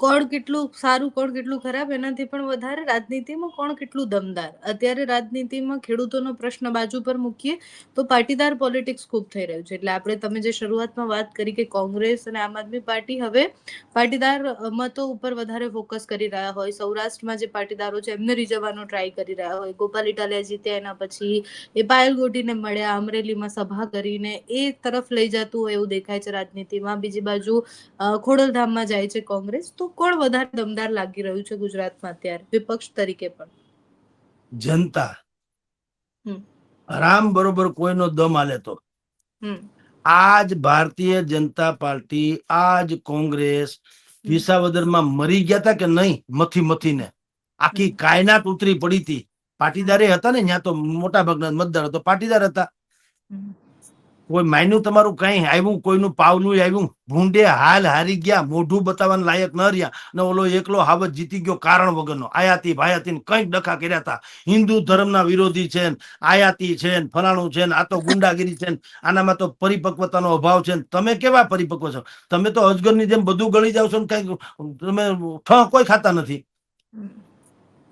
કોણ કેટલું, સારું કોણ કેટલું ખરાબ, એનાથી પણ વધારે રાજનીતિમાં કોણ કેટલું દમદાર? અત્યારે રાજનીતિમાં ખેડૂતોનો પ્રશ્ન બાજુ પર મૂકીએ, તો પાટીદાર પોલિટિક્સ ખૂબ થઈ રહ્યું છે. એટલે આપણે, તમે જે શરૂઆતમાં વાત કરી કે કોંગ્રેસ અને આમ આદમી પાર્ટી, હવે પાટીદાર મતો ઉપર વધારે ફોકસ કરી રહ્યા હોય. સૌરાષ્ટ્રમાં જે પાટીદારો છે, એમને રીઝવવાનો ટ્રાય કરી રહ્યા હોય. ગોપાલ ઇટાલિયા જીત્યા એના પછી એ પાયલ ગોટીને મળ્યા, અમરેલીમાં સભા કરીને એ તરફ લઈ જતું હોય એવું દેખાય છે રાજનીતિમાં. બીજી બાજુ ખોડલધામમાં જાય છે કોંગ્રેસ. તો કોણ વધારે દમદાર લાગી રહ્યું છે ગુજરાતમાં અત્યારે? વિપક્ષ તરીકે પણ. જનતા. રામ બરોબર કોઈનો દમ આલે તો. આજ ભારતીય જનતા પાર્ટી આજ કોંગ્રેસ વિસાવદરમાં મરી ગયા હતા કે નહીં? મથી મથીને. આખી કાયનાત ઉતરી પડી હતી પાટીદારે હતા ને ત્યાં તો મોટા ભાગના મતદાર હતો પાટીદાર હતા. કોઈ માયનું તમારું કઈ? આવ્યું કોઈનું પાવલું આવ્યું? ભૂંડે હાલ હારી ગયા મોઢું બતાવવાનું લાયક ન રહ્યા. ને ઓલો એકલો હાવત જીતી ગયો કારણ વગરનો. આયાતી ભાયાતી કંઈક ડખા કર્યા હતા. હિન્દુ ધર્મના વિરોધી છે આયાતી છે ફલાણું છે આ તો ગુંડાગીરી છે આનામાં તો પરિપક્વતાનો અભાવ છે તમે કેવા પરિપક્વ છો? તમે તો અજગરની જેમ બધું ગળી જાવ છો ને કઈ તમે ઠ કોઈ ખાતા નથી.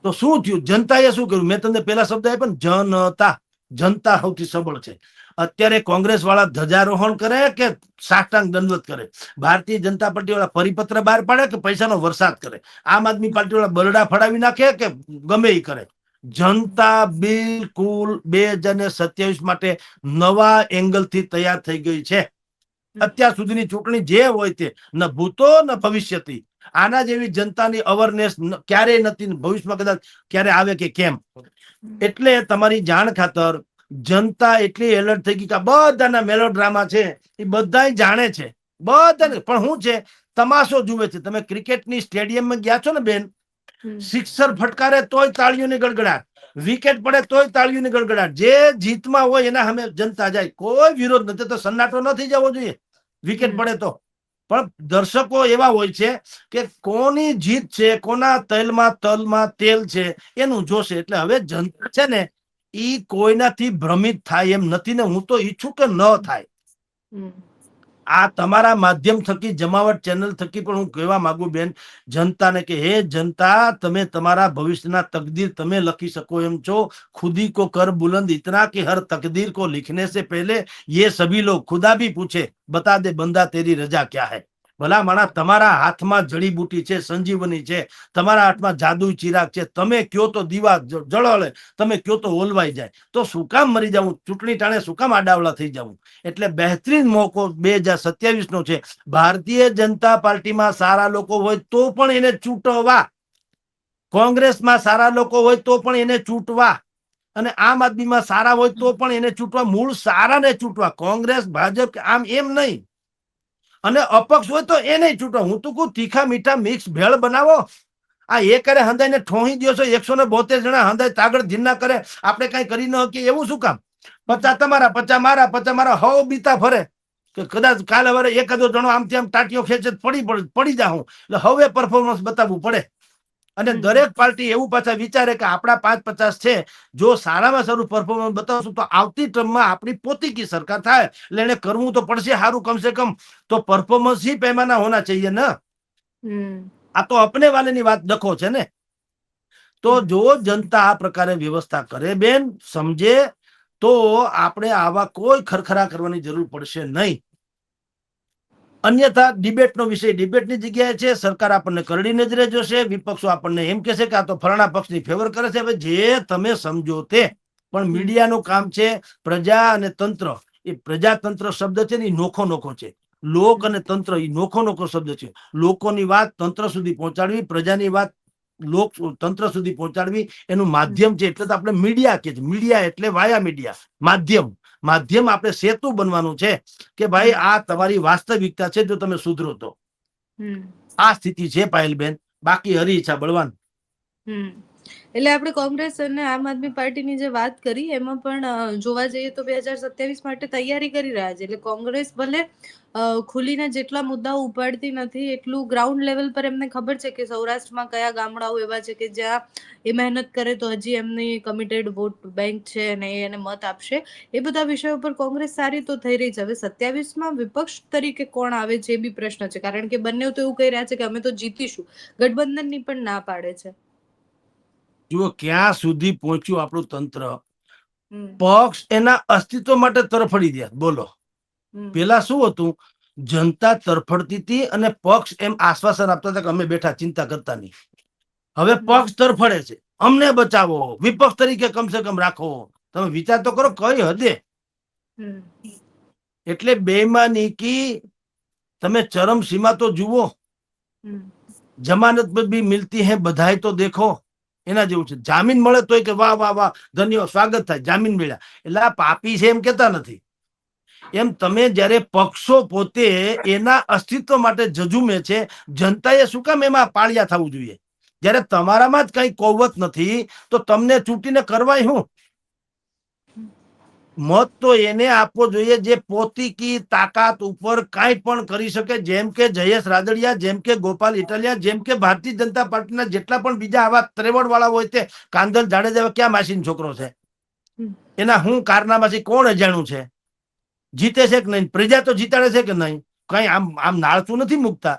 તો શું થયું? જનતાએ શું કર્યું? મેં તમને પેલા શબ્દ આપ્યો ને જનતા. જનતા સૌથી સબળ છે. અત્યારે કોંગ્રેસ વાળા ધ્વજારોહણ કરે કે સાષ્ટાંગ દંડવત કરે? ભારતીય જનતા પાર્ટી વાળા પરિપત્ર બહાર પાડે કે પૈસાનો વરસાદ કરે? આમ આદમી પાર્ટી વાળા બરડા ફડાવી નાખે કે ગમે એ કરે? જનતા બિલકુલ બે હજાર સત્યાવીસ માટે નવા એંગલથી તૈયાર થઈ ગઈ છે. અત્યાર સુધીની ચૂંટણી જે હોય તે ન ભૂતો ન ભવિષ્યથી. આના જેવી જનતાની અવેરનેસ ક્યારેય નથી ભવિષ્યમાં કદાચ ક્યારે આવે કે કેમ? એટલે તમારી જાણ ખાતર જનતા એટલી એલર્ટ થઈ ગઈ કે બધાના મેલો ડ્રામા છે એ બધા જાણે છે. બધાને પણ શું છે તમાશો જુએ છે. તમે ક્રિકેટની સ્ટેડિયમમાં ગયા છો ને બેન. સિક્સર ફટકારે તોય તાળીઓની ગડગડાટ. વિકેટ પડે તોય તાળીઓની ગડગડાટ. જે જીતમાં હોય એના સામે જનતા જાય. કોઈ વિરોધ નથી. તો સન્નાટો નથી જવો જોઈએ. વિકેટ પડે તો. પણ દર્શકો એવા હોય છે કે કોની જીત છે, કોના તલમાં તલમાં તેલ છે એનું જોશે એટલે હવે જનતા છે ને, ઈ કોઈનાથી ભ્રમિત થાય એમ નથી ને હું તો ઈચ્છું કે ન થાય. આ તમારા માધ્યમ થકી, જમાવટ ચેનલ થકી પણ હું કહેવા માંગુ બેન, જનતાને કે, હે જનતા, તમે તમારા ભવિષ્યના તકદીર તમે લખી શકો એમ છો. ખુદી કો કર બુલંદ ઇતના કે હર તકદીર કો લિખને સે પહેલે યે સભી લોગ ખુદા ભી પૂછે. બતા દે બંદા, તેરી રજા ક્યા હૈ? ભલા માણા તમારા હાથમાં જડીબુટી છે, સંજીવની છે, તમારા હાથમાં જાદુ ચિરાગ છે, તમે કયો તો દીવા જ- તમે કયો તો ઓલવાઈ જાય. તો શું કામ મરી જવું? ચૂંટણી ટાણે શું કામ આડાવડા થઈ જવું? એટલે બહેતરીન મોકો બે હજાર સત્યાવીસ નો છે. ભારતીય જનતા પાર્ટીમાં સારા લોકો હોય તો પણ એને ચૂંટવા. કોંગ્રેસમાં સારા લોકો હોય તો પણ એને ચૂંટવા. અને આમ આદમીમાં સારા હોય તો પણ એને ચૂંટવા. મૂળ સારાને ચૂંટવા. કોંગ્રેસ, ભાજપ આમ એમ નહીં. અને અપક્ષ હોય તો એ નહીં છૂટો. હું તો કહું, તીખા મીઠા મિક્સ ભેળ બનાવો. આ એ કરે હંદાઈને ઠોહી દો છો, એકસો ને બોતેર જણા હંદાય તાગડ ધીરના કરે. આપણે કઈ કરી ન શકીએ, એવું શું કામ? પચાસ તમારા, પચાસ મારા પચાસ મારા, હવ બીતા ફરે. કે કદાચ કાલે વરે એકાદો જણો આમથી આમ ટાટીઓ ખેંચે પડ- પડી જાઉં. એટલે હવે પરફોર્મન્સ બતાવવું પડે. અને દરેક પાર્ટી એવું પાછા વિચારે કે આપણા પાંચ પચાસ છે જો સારામાં સારું પરફોર્મન્સ બતાવશું તો આવતી ટર્મમાં આપણી પોતીકી સરકાર થાય. એટલે એને કરવું તો પડશે સારું કમસે કમ. તો પરફોર્મન્સ ઈ પેમાના હોના ચાહીએ ન. આ તો અપને વાલેની વાત ડખો છે ને. તો જો જનતા આ પ્રકારે વ્યવસ્થા કરે બેન સમજે તો આપણે આવા કોઈ ખરખરા કરવાની જરૂર પડશે નહીં. અન્યથા ડિબેટનો વિષય. ડિબેટની જગ્યાએ છે સરકાર આપણને કરડી નજરે જોશે વિપક્ષો આપણને એમ કહેશે કે આ તો ફલાણા પક્ષની ફેવર કરે છે. જે તમે સમજો તે. પણ મીડિયાનું કામ છે પ્રજા અને તંત્ર. એ પ્રજાતંત્ર શબ્દ છે ને એ નોખો નોખો છે. લોક અને તંત્ર એ નોખો નોખો શબ્દ છે. લોકોની વાત તંત્ર સુધી પહોંચાડવી પ્રજાની વાત લોક તંત્ર સુધી પહોંચાડવી એનું માધ્યમ છે. એટલે તો આપણે મીડિયા કે મીડિયા એટલે વાયા મીડિયા. માધ્યમ. માધ્યમ આપણે સેતુ બનવાનું છે કે ભાઈ આ તમારી વાસ્તવિકતા છે જો તમે સુધરો તો. આ સ્થિતિ છે પાયલબેન બાકી હરી ઈચ્છા બળવાન. હમ. એટલે આપણે કોંગ્રેસ અને આમ આદમી પાર્ટીની જે વાત કરી, એમાં પણ જોવા જઈએ તો બે હજાર સત્યાવીસ માટે તૈયારી કરી રહ્યા છે. એટલે કોંગ્રેસ ભલે ખુલીને જેટલા મુદ્દાઓ ઉપાડતી નથી, એટલું ગ્રાઉન્ડ લેવલ પર એમને ખબર છે કે સૌરાષ્ટ્રમાં કયા ગામડાઓ એવા છે કે જ્યાં એ મહેનત કરે તો હજી એમની કમિટેડ વોટ બેંક છે અને એને મત આપશે. એ બધા વિષયો પર કોંગ્રેસ સારી તો થઈ રહી છે. હવે સત્યાવીસમાં વિપક્ષ તરીકે કોણ આવે છે એ બી પ્રશ્ન છે. કારણ કે બંને તો એવું કહી રહ્યા છે કે અમે તો જીતીશું. ગઠબંધનની પણ ના પાડે છે. જુઓ ક્યાં સુધી પહોંચ્યું આપણું તંત્ર? પક્ષ એના અસ્તિત્વ માટે તરફડી દે બોલો. પેલા શું હતું? જનતા તરફડતી હતી અને પક્ષ એમ આશ્વાસન આપતા હતા કે અમે બેઠા ચિંતા કરતા નહીં. હવે પક્ષ તરફડે છે. અમને બચાવો. વિપક્ષ તરીકે કમસે કમ રાખો. તમે વિચાર તો કરો કઈ હદે? એટલે બેમાની કી તમે ચરમ સીમા તો જુઓ. જમાનત બી મિલતી હે બધાય તો દેખો. એના જેવું છે. જામીન મળે તોય કે વાહ વાહ વાહ, ધન્ય, સ્વાગત થાય. જામીન મળ્યા. એટલે આ પાપી છે એમ કેતા નથી. એમ તમે જ્યારે પક્ષો પોતે એના અસ્તિત્વ માટે જજુમે છે, જનતાએ શું કામ એમાં પાળિયા થવું જોઈએ? જ્યારે તમારામાં જ કઈ કૌવત નથી, તો તમને ચૂંટીને કરવાય શું મત તો એને આપવો જોઈએ જે પોતીકી તાકાત ઉપર કાંઈ પણ કરી શકે. જેમ કે જયેશ રાદડિયા જેમ કે ગોપાલ ઇટાલિયા જેમ કે ભારતીય જનતા પાર્ટીના જેટલા પણ બીજા આવા ત્રેવડ વાળા હોય તે કાંદલ જાડેજા ક્યાં માસીન છોકરો છે? એના હું કારનામાંથી કોણ અજાણું છે? જીતે છે કે નહીં? પ્રજા તો જીતાડે છે કે નહીં? કઈ આમ આમ નાળતું નથી મૂકતા?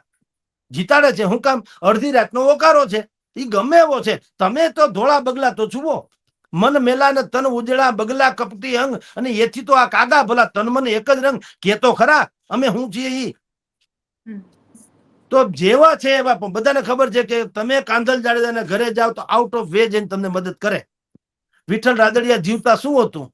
જીતાડે છે? હું કામ અડધી રાતનો ઓકારો છે? એ ગમે એવો છે. તમે તો ધોળા બગલા તો જુઓ. મન મેલા ને તન ઉજળા બગલા કપટી અંગ અને એથી તો આ કાગા ભલા તન મન એક જ રંગ. કેતો ખરા અમે હું છીએ ઈ? તો જેવા છે એવા પણ બધાને ખબર છે કે તમે કાંધલ જાડેજાના ઘરે જાઓ તો આઉટ ઓફ વે જઈને તમને મદદ કરે. વિઠ્ઠલ રાદડિયા જીવતા શું હતું?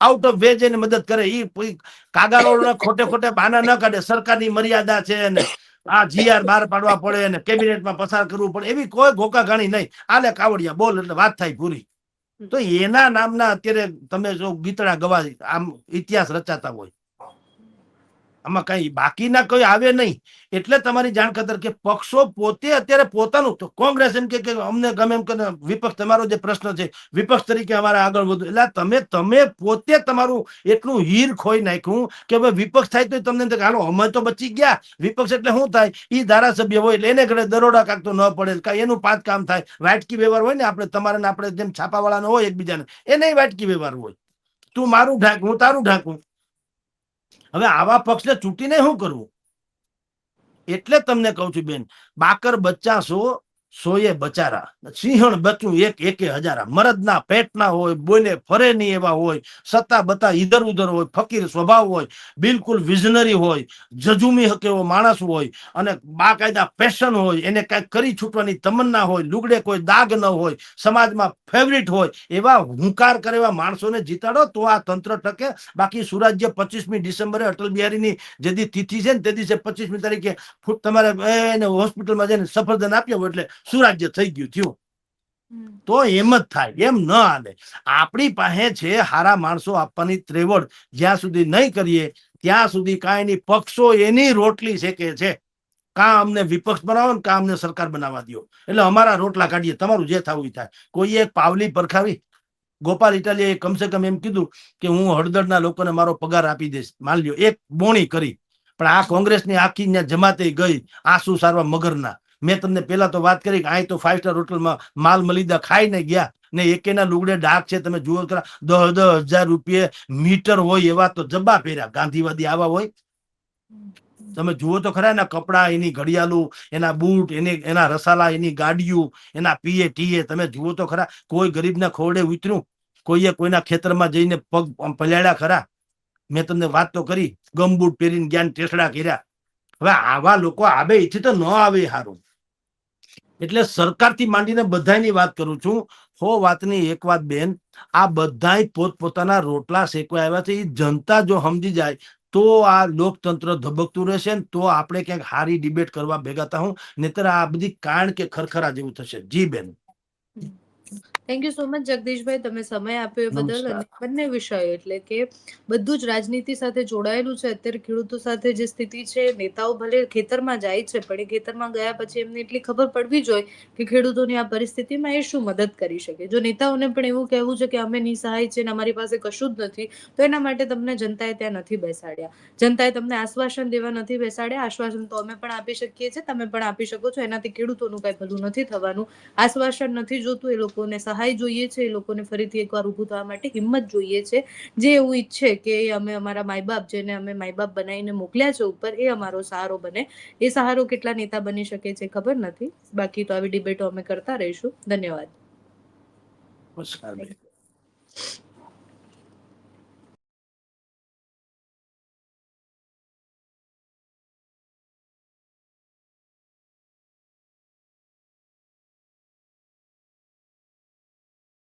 આઉટ ઓફ વે જઈને મદદ કરે. ઈ કાગારોના ખોટે ખોટે બાના ન કાઢે. સરકારની મર્યાદા છે ને આ જીઆર બહાર પાડવા પડે અને કેબિનેટમાં પસાર કરવું પડે. એવી કોઈ ઘોકા ઘાણી નહીં. આલે કાવડિયા બોલ એટલે વાત થાય પૂરી તો એના નામના અત્યારે તમે જો ગીતડા ગવા આમ ઇતિહાસ રચાતા હોય. આમાં કઈ બાકીના કોઈ આવે નહીં. એટલે તમારી જાણ ખાતર કે પક્ષો પોતે અત્યારે પોતાનું કોંગ્રેસ એમ કે અમને ગમે એમ કે વિપક્ષ, તમારો જે પ્રશ્ન છે, વિપક્ષ તરીકે અમારે આગળ વધુ એટલે તમે તમે પોતે તમારું એટલું હીર ખોઈ નાખ્યું કે હવે વિપક્ષ થાય તો તમને હાલો, અમે તો બચી ગયા. વિપક્ષ એટલે શું થાય? એ ધારાસભ્ય હોય એટલે એને ઘરે દરોડા કાકતો ન પડે. કાંઈ એનું પાંચ કામ થાય. વાટકી વ્યવહાર હોય ને આપણે, તમારે આપણે જેમ છાપાવાળાનો હોય એકબીજાને, એને વાટકી વ્યવહાર હોય. તું મારું ઢાંક હું તારું ઢાંકું હવે આવા પક્ષને ચૂંટીને શું કરવું એટલે તમને કહું છું બેન બાકર બચ્ચા સો સોએ બચારા. સિંહણ બચ્યું એક, એકે હજારા. મરદના પેટના હોય બોને ફરે નહીં એવા હોય, સત્તા બતા ઈધર ઉધર હોય, ફકીર સ્વભાવ હોય, બિલકુલ વિઝનરી હોય, જજુમી હકે એવો માણસ હોય, અને બાકાયદા પેશન હોય, એને કાંઈક કરી છૂટવાની તમન્ના હોય, લુગડે કોઈ દાગ ન હોય, સમાજમાં ફેવરિટ હોય, એવા હુંકાર કરે એવા માણસોને જીતાડો, તો આ તંત્ર ટકે. બાકી સુરાજ્ય પચીસમી ડિસેમ્બરે અટલ બિહારીની જે તિથિ છે ને તે દિવસે પચીસમી તારીખે તમારે, એને હોસ્પિટલમાં જઈને સફરદાન આપ્યા હોય એટલે સુરાજ્ય થઈ ગયું થયું. તો એમ જ થાય એમ ન હાલે. આપણી પાસે છે હારા માણસો આપવાની ત્રેવડ. જ્યાં સુધી નહીં કરીએ ત્યાં સુધી કાંઈ નહીં પક્ષો એની રોટલી શેકે છે. કાં અમને વિપક્ષ બનાવો ને કાં અમને સરકાર બનાવવા દો એટલે અમારા રોટલા કાઢીએ તમારું જે થવું થાય. કોઈ એક પાવલી પરખાવી? ગોપાલ ઇટાલીએ કમસે કમ એમ કીધું કે હું હળદરના લોકોને મારો પગાર આપી દઈશ. માન લ્યો એક બોણી કરી. પણ આ કોંગ્રેસની આખી જમાતે ગઈ આંસુ સારવા મગરના. મેં તમને પેલા તો વાત કરી કે અહીં તો ફાઈવ સ્ટાર હોટલમાં માલ મલિદા ખાઈને ગયા ને એકેના લુગડે ડાક છે, તમે જુઓ ખરા દસ દસ હજાર રૂપિયે મીટર હોય એવા તો જબ્બા પહેર્યા, ગાંધીવાદી આવા હોય. તમે જુઓ તો ખરા એના કપડા, એની ઘડિયાળું, એના બૂટ, એની, એના રસાલા, એની ગાડીઓ, એના પીએ, ટીએ, તમે જુઓ તો ખરા, કોઈ ગરીબના ખોરડે ઉતર્યું, કોઈએ કોઈના ખેતરમાં જઈને પગ પલાળ્યા ખરા. મેં તમને વાત તો કરી ગમબૂટ પહેરીને જ્ઞાન ટેસડા કર્યા. હવે આવા લોકો આવે એથી તો ન આવે સારું એટલે સરકારથી માંડીને બધાની વાત કરું છું. હો વાતની એક વાત બેન, આ બધાય પોતપોતાના રોટલા શેકવા આવ્યા છે. એ જનતા જો સમજી જાય તો આ લોકતંત્ર ધબકતું રહેશે ને તો આપણે ક્યાંક હારી ડિબેટ કરવા ભેગા હું. નહીતર આ બધી કાણ કે ખરખરા જેવું થશે. જી બેન. Thank you so much Jagdishbhai તમે સમય આપ્યો એ બદલ અને બંને વિષય એટલે કે બધું જ રાજનીતિ સાથે જોડાયેલું છે. અત્યારે ખેડૂતો સાથે જે સ્થિતિ છે નેતાઓ ભલે ખેતરમાં જાય છે પણ એ ખેતરમાં ગયા પછી એમને એટલી ખબર પડવી જોઈએ કે ખેડૂતોની આ પરિસ્થિતિમાં એ શું મદદ કરી શકે. જો નેતાઓને પણ એવું કહેવું છે કે અમે નિસહાય છે ને અમારી પાસે કશું જ નથી તો એના માટે તમને જનતાએ ત્યાં નથી બેસાડ્યા. જનતાએ તમને આશ્વાસન દેવા નથી બેસાડ્યા. આશ્વાસન તો અમે પણ આપી શકીએ છીએ તમે પણ આપી શકો છો. એનાથી ખેડૂતોનું કઈ ભલું નથી થવાનું. આશ્વાસન નથી જોતું એ લોકોને સહાય જોઈએ છે, એ લોકોને ફરીથી એકવાર ઊભું થવા માટે હિંમત જોઈએ છે. જે એવું ઈચ્છે કે અમે અમારા માય બાપ જેને અમે માય બાપ બનાવીને મોકલ્યા છે ઉપર, એ અમારો સહારો બને. એ સહારો કેટલા નેતા બની શકે છે ખબર નથી. બાકી તો આવી ડિબેટો અમે કરતા રહીશું. ધન્યવાદ. નમસ્કાર